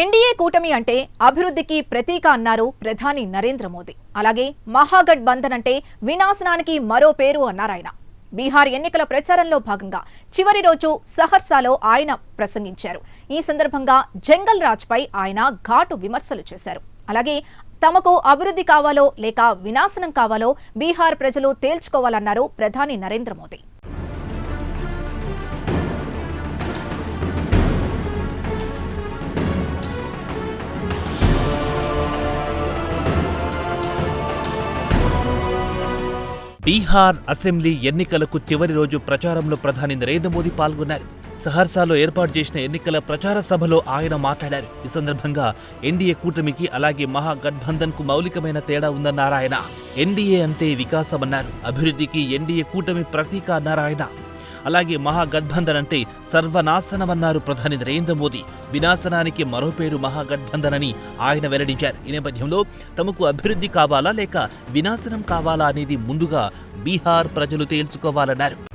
NDA కూటమి అంటే అభివృద్ధికి ప్రతీక అన్నారు ప్రధాని నరేంద్ర మోదీ. అలాగే మహాగఠ్ బంధన్ అంటే వినాశనానికి మరో పేరు అన్నారాయన బీహార్ ఎన్నికల ప్రచారంలో భాగంగా చివరి రోజు సహర్సాలో ఆయన ప్రసంగించారు. ఈ సందర్భంగా జంగల్ రాజ్పై ఆయన ఘాటు విమర్శలు చేశారు. అలాగే తమకు అభివృద్ధి కావాలో లేక వినాశనం కావాలో బీహార్ ప్రజలు తేల్చుకోవాలన్నారు ప్రధాని నరేంద్ర మోదీ. బీహార్ అసెంబ్లీ ఎన్నికలకు చివరి రోజు ప్రచారంలో ప్రధాని నరేంద్ర మోదీ పాల్గొన్నారు. సహర్సాలో ఏర్పాటు చేసిన ఎన్నికల ప్రచార సభలో ఆయన మాట్లాడారు. ఈ సందర్భంగా ఎన్డీఏ కూటమికి అలాగే మహాగఠబంధన్కు మౌలికమైన తేడా ఉందన్నారు ఆయన ఎన్డీఏ అంటే వికాసమన్నారు. అభివృద్ధికి ఎన్డీఏ కూటమి ప్రతీక అన్నారు ఆయన అలాగే మహాగఠబంధన్ అంటే సర్వనాశనమన్నారు ప్రధాని నరేంద్ర మోదీ. వినాశనానికి మరో పేరు మహాగఠబంధన్ అని ఆయన వెల్లడించారు. ఈ నేపథ్యంలో తమకు అభివృద్ధి కావాలా లేక వినాశనం కావాలా అనేది ముందుగా బీహార్ ప్రజలు తేల్చుకోవాలన్నారు.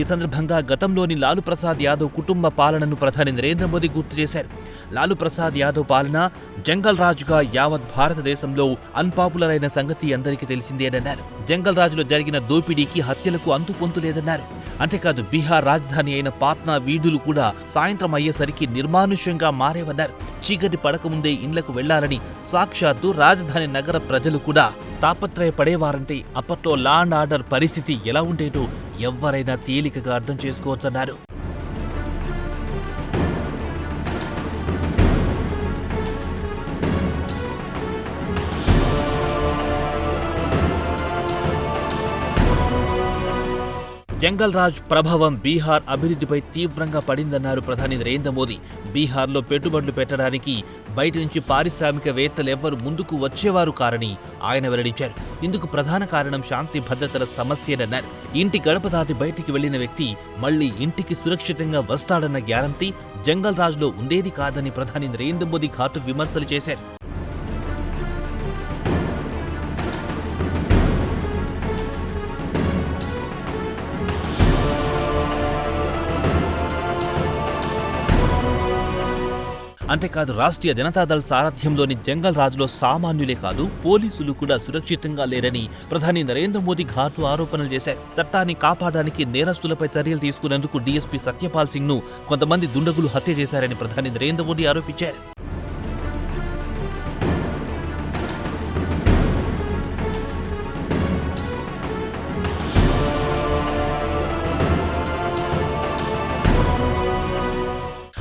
ఈ సందర్భంగా గతంలోని లాలు ప్రసాద్ యాదవ్ కుటుంబ పాలనను ప్రధాని నరేంద్ర మోదీ గుర్తు చేశారు. లాలు ప్రసాద్ యాదవ్ పాలన జంగల్ రాజుగా యావత్ భారతదేశంలో అన్పాపులర్ అయిన సంగతి అందరికీ తెలిసిందేనన్నారు జంగల్ రాజులో జరిగిన దోపిడీకి హత్యలకు అంతుపొంతు లేదన్నారు. అంతేకాదు బీహార్ రాజధాని అయిన పాట్నా వీధులు కూడా సాయంత్రం అయ్యేసరికి నిర్మానుష్యంగా మారేవన్నారు. చీకటి పడకముందే ఇండ్లకు వెళ్ళాలని సాక్షాత్తు రాజధాని నగర ప్రజలు కూడా తాపత్రయపడేవారంటే అప్పట్లో లా అండ్ ఆర్డర్ పరిస్థితి ఎలా ఉండేదో ఎవ్వరైనా తేలికగా అర్థం చేసుకోవచ్చన్నారు. జంగల్ రాజ్ ప్రభావం బీహార్ అభివృద్ధిపై తీవ్రంగా పడిందన్నారు ప్రధాని నరేంద్ర మోదీ. బీహార్లో పెట్టుబడులు పెట్టడానికి బయట నుంచి పారిశ్రామికవేత్తలెవ్వరు ముందుకు వచ్చేవారు కారని ఆయన వెల్లడించారు. ఇందుకు ప్రధాన కారణం శాంతి భద్రతల సమస్యేనన్నారు ఇంటి గడప దాటి బయటికి వెళ్ళిన వ్యక్తి మళ్ళీ ఇంటికి సురక్షితంగా వస్తాడన్న గ్యారంటీ జంగల్ రాజ్లో ఉండేది కాదని ప్రధాని నరేంద్ర మోదీ ఘాటు విమర్శలు చేశారు. అంతేకాదు రాష్ట్రీయ జనతాదళ్ సారథ్యంలోని జంగల్ రాజులో సామాన్యులే కాదు పోలీసులు కూడా సురక్షితంగా లేరని ప్రధాని నరేంద్ర మోదీ ఘాటు ఆరోపణలు చేశారు. చట్టాన్ని కాపాడడానికి నేరస్తులపై చర్యలు తీసుకునేందుకు డీఎస్పీ సత్యపాల్ సింగ్ను కొంతమంది దుండగులు హత్య చేశారని ప్రధాని నరేంద్ర మోదీ ఆరోపించారు.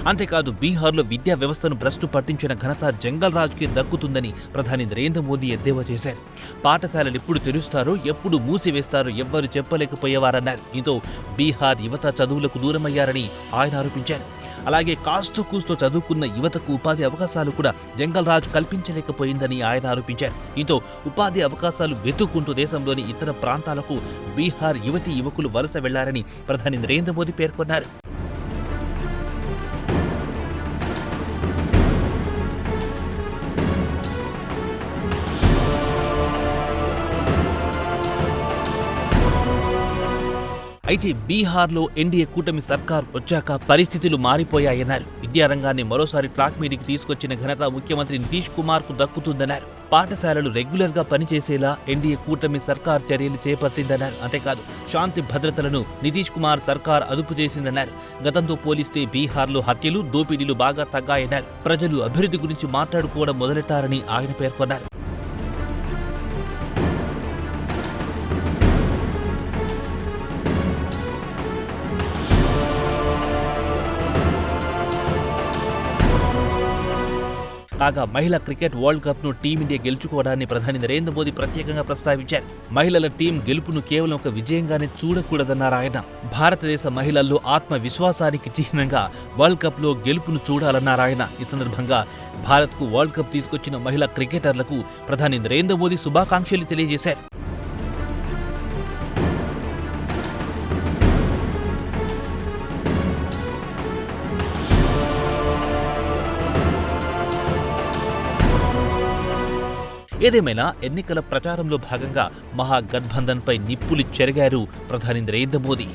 అంతేకాదు బీహార్లో విద్యా వ్యవస్థను భ్రష్టు పట్టించిన ఘనత జంగల్ రాజ్కి దక్కుతుందని ప్రధాని నరేంద్ర మోదీ ఎద్దేవా చేశారు. పాఠశాలలు ఎప్పుడు తెరుస్తారో ఎప్పుడు మూసివేస్తారో ఎవ్వరు చెప్పలేకపోయేవారన్నారు. దీంతో బీహార్ యువత చదువులకు దూరమయ్యారని ఆయన ఆరోపించారు. అలాగే కాస్తో కూస్తో చదువుకున్న యువతకు ఉపాధి అవకాశాలు కూడా జంగల్ రాజ్ కల్పించలేకపోయిందని ఆయన ఆరోపించారు. దీంతో ఉపాధి అవకాశాలు వెతుక్కుంటూ దేశంలోని ఇతర ప్రాంతాలకు బీహార్ యువతి యువకులు వలస వెళ్ళారని ప్రధాని నరేంద్ర మోదీ పేర్కొన్నారు. అయితే బీహార్లో ఎన్డీఏ కూటమి సర్కార్ వచ్చాక పరిస్థితులు మారిపోయాయన్నారు. విద్యారంగాన్ని మరోసారి ట్రాక్ మీదకి తీసుకొచ్చిన ఘనత ముఖ్యమంత్రి నితీష్ కుమార్కు దక్కుతుందన్నారు. పాఠశాలలు రెగ్యులర్గా పనిచేసేలా ఎన్డీఏ కూటమి సర్కార్ చర్యలు చేపట్టిందన్నారు. అంతేకాదు శాంతి భద్రతలను నితీష్ కుమార్ సర్కార్ అదుపు చేసిందన్నారు. గతంతో పోలిస్తే బీహార్లో హత్యలు దోపిడీలు బాగా తగ్గాయన్నారు. ప్రజలు అభివృద్ధి గురించి మాట్లాడుకోవడం మొదలెట్టారని ఆయన పేర్కొన్నారు. కాగా మహిళా క్రికెట్ వరల్డ్ కప్ను టీమిండియా గెలుచుకోవడాన్ని ప్రధాని నరేంద్ర మోదీ ప్రత్యేకంగా ప్రస్తావించారు. మహిళల టీం గెలుపును కేవలం ఒక విజయంగానే చూడకూడదన్నారు ఆయన. భారతదేశ మహిళల్లో ఆత్మవిశ్వాసానికి చిహ్నంగా వరల్డ్ కప్లో గెలుపును చూడాలన్నారు ఆయన. ఈ సందర్భంగా భారత్కు వరల్డ్ కప్ తీసుకొచ్చిన మహిళా క్రికెటర్లకు ప్రధాని నరేంద్ర మోదీ శుభాకాంక్షలు తెలియజేశారు. ఏదేమైనా ఎన్నికల ప్రచారంలో భాగంగా మహాగఠబంధన్పై నిప్పులు చెరిగారు ప్రధాని నరేంద్ర మోదీ.